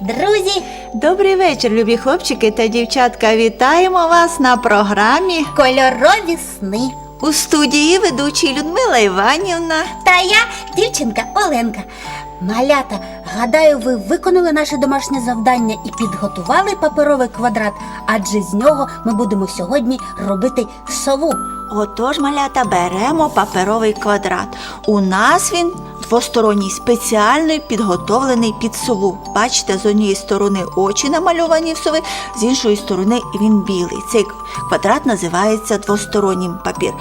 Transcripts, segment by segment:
друзі! Добрий вечір, любі хлопчики та дівчатка. Вітаємо вас на програмі Кольорові сни. у студії ведучій Людмила Іванівна. Та я дівчинка Оленка. Малята, гадаю, ви виконали наше домашнє завдання і підготували паперовий квадрат, адже з нього ми будемо сьогодні робити сову. Отож, малята, беремо паперовий квадрат. У нас він двосторонній, спеціально підготовлений під сову. Бачите, з однієї сторони очі намальовані в сови, з іншої сторони він білий. Цей квадрат називається двостороннім папір.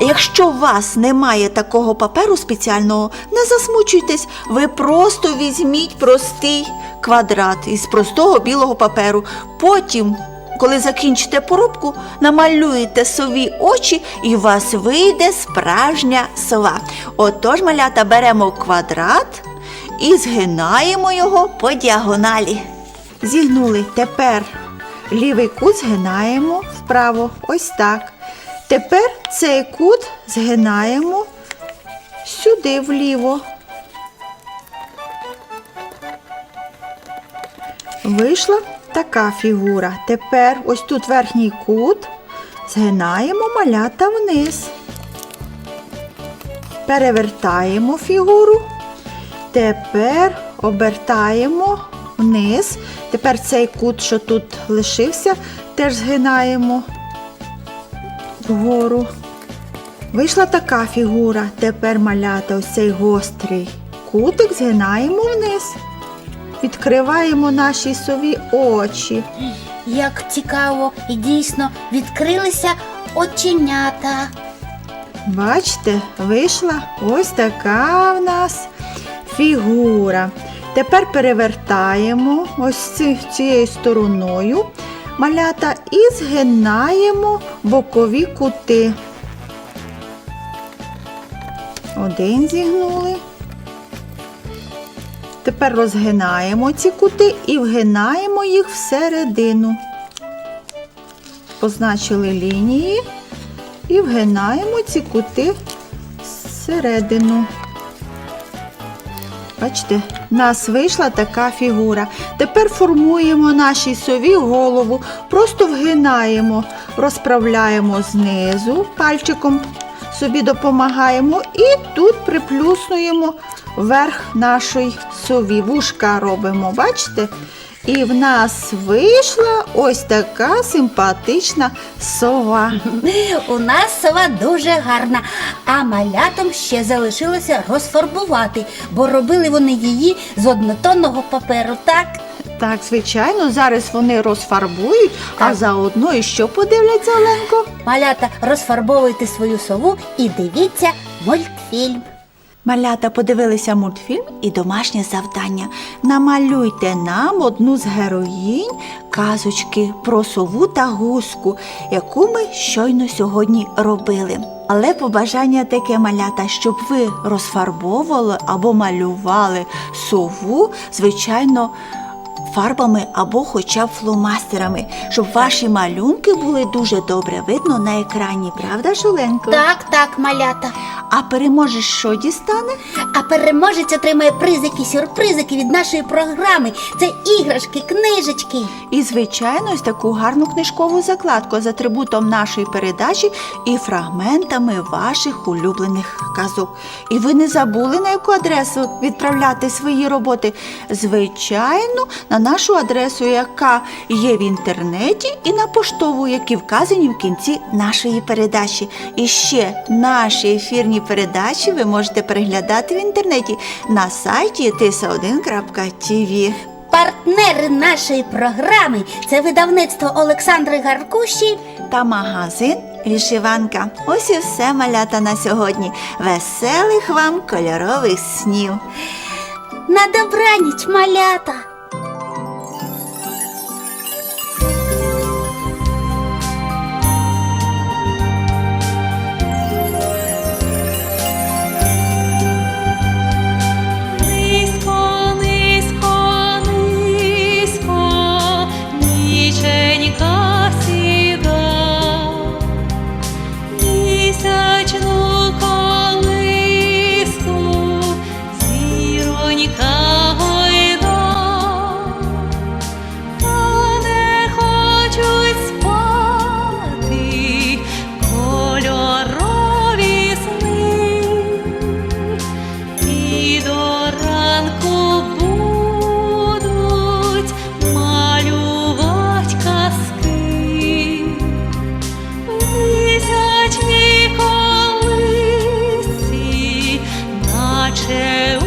Якщо у вас немає такого паперу спеціального, не засмучуйтесь, ви просто візьміть простий квадрат із простого білого паперу. Потім коли закінчите поробку, намалюєте сові очі, і у вас вийде справжня сова. Отож, малята, беремо квадрат і згинаємо його по діагоналі. Зігнули. Тепер лівий кут згинаємо вправо. Ось так. Тепер цей кут згинаємо сюди вліво. Вийшла така фігура. Тепер ось тут верхній кут згинаємо малята вниз. Перевертаємо фігуру. Тепер обертаємо вниз. Тепер цей кут, що тут лишився, теж згинаємо вгору. Вийшла така фігура. Тепер малята ось цей гострий кутик згинаємо вниз. Відкриваємо наші сові очі. Як цікаво і дійсно відкрилися оченята. Бачите, вийшла ось така в нас фігура. Тепер перевертаємо ось цією стороною малята і згинаємо бокові кути. Один зігнули. Тепер розгинаємо ці кути і вгинаємо їх всередину. Позначили лінії і вгинаємо ці кути всередину. Бачите, в нас вийшла така фігура. Тепер формуємо нашій сові голову, просто вгинаємо, розправляємо знизу, пальчиком собі допомагаємо і тут приплюснуємо верх нашої сові. Вушка робимо, бачите? І в нас вийшла ось така симпатична сова. У нас сова дуже гарна, а малятам ще залишилося розфарбувати, бо робили вони її з однотонного паперу, так? Так, звичайно, зараз вони розфарбують, а заодно і що подивляться Оленко? Малята, розфарбовуйте свою сову і дивіться мультфільм. Малята подивилися мультфільм і домашнє завдання. Намалюйте нам одну з героїнь казочки про сову та гуску, яку ми щойно сьогодні робили. Але побажання таке малята, щоб ви розфарбовували або малювали сову, звичайно, фарбами або хоча б фломастерами, щоб ваші малюнки були дуже добре видно на екрані, правда, Шуленко? Так, так, малята. А переможеш, що дістане? А переможець отримає призики, сюрпризики від нашої програми. Це іграшки, книжечки. І, звичайно, ось таку гарну книжкову закладку з атрибутом нашої передачі і фрагментами ваших улюблених казок. І ви не забули на яку адресу відправляти свої роботи? Звичайно, на нашу адресу, яка є в інтернеті, і на поштову, які вказані в кінці нашої передачі. І ще наші ефірні передачі ви можете переглядати в інтернеті на сайті tisa1.tv. Партнери нашої програми це видавництво Олександри Гаркуші. та магазин Вішиванка. Ось і все малята на сьогодні. Веселих вам кольорових снів. На добраніч, малята! 只